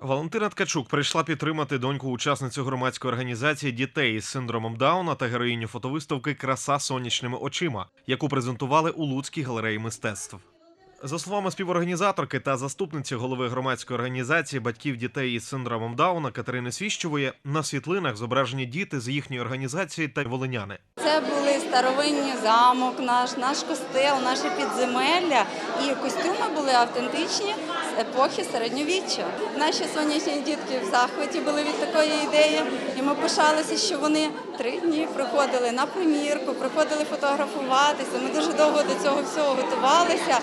Валентина Ткачук прийшла підтримати доньку учасницю громадської організації дітей із синдромом Дауна та героїню фотовиставки Краса сонячними очима, яку презентували у Луцькій галереї мистецтв. За словами співорганізаторки та заступниці голови громадської організації батьків дітей із синдромом Дауна Катерини Свіщової на світлинах зображені діти з їхньої організації та волиняни. Це були старовинний замок, наш, наш костел, наше підземелля. І костюми були автентичні епохи середньовіччя. Наші сонячні дітки в захваті були від такої ідеї, і ми пишалися, що вони три дні приходили на примірку, приходили фотографуватися. Ми дуже довго до цього всього готувалися.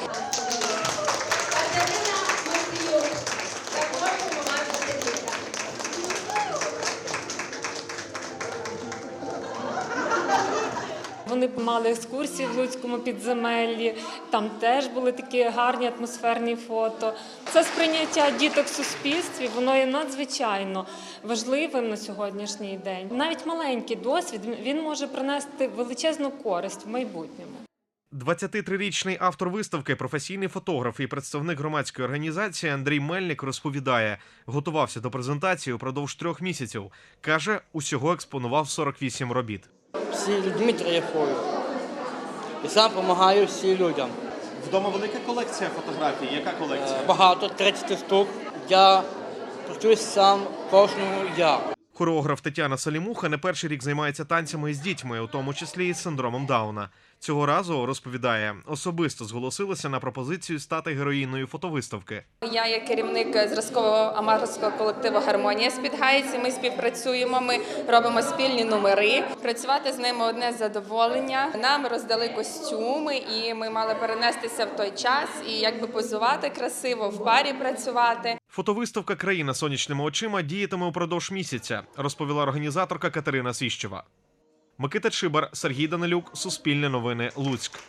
Вони мали екскурсії в Луцькому підземеллі. Там теж були такі гарні атмосферні фото. Це сприйняття діток в суспільстві, воно є надзвичайно важливим на сьогоднішній день. Навіть маленький досвід він може принести величезну користь в майбутньому. 23-річний автор виставки, професійний фотограф і представник громадської організації Андрій Мельник розповідає, готувався до презентації упродовж трьох місяців. каже, усього експонував 48 робіт. Всі людьми дрейфую. І сам допомагаю всім людям. Вдома велика колекція фотографій. Яка колекція? Е, Багато, 30 штук. Я працюю сам кожному я. Хореограф Тетяна Салімуха не перший рік займається танцями із дітьми, у тому числі із синдромом Дауна. Цього разу розповідає, особисто зголосилася на пропозицію стати героїною фотовиставки. Я є керівник зразкового аматорського колективу Гармонія з Підгайці. Ми співпрацюємо. Ми робимо спільні номери. Працювати з ними одне задоволення. Нам роздали костюми, і ми мали перенестися в той час і якби позувати красиво в парі працювати. Фотовиставка Країна сонячними очима діятиме упродовж місяця, розповіла організаторка Катерина Свіщева. Микита Чибар, Сергій Данилюк, Суспільне новини, Луцьк.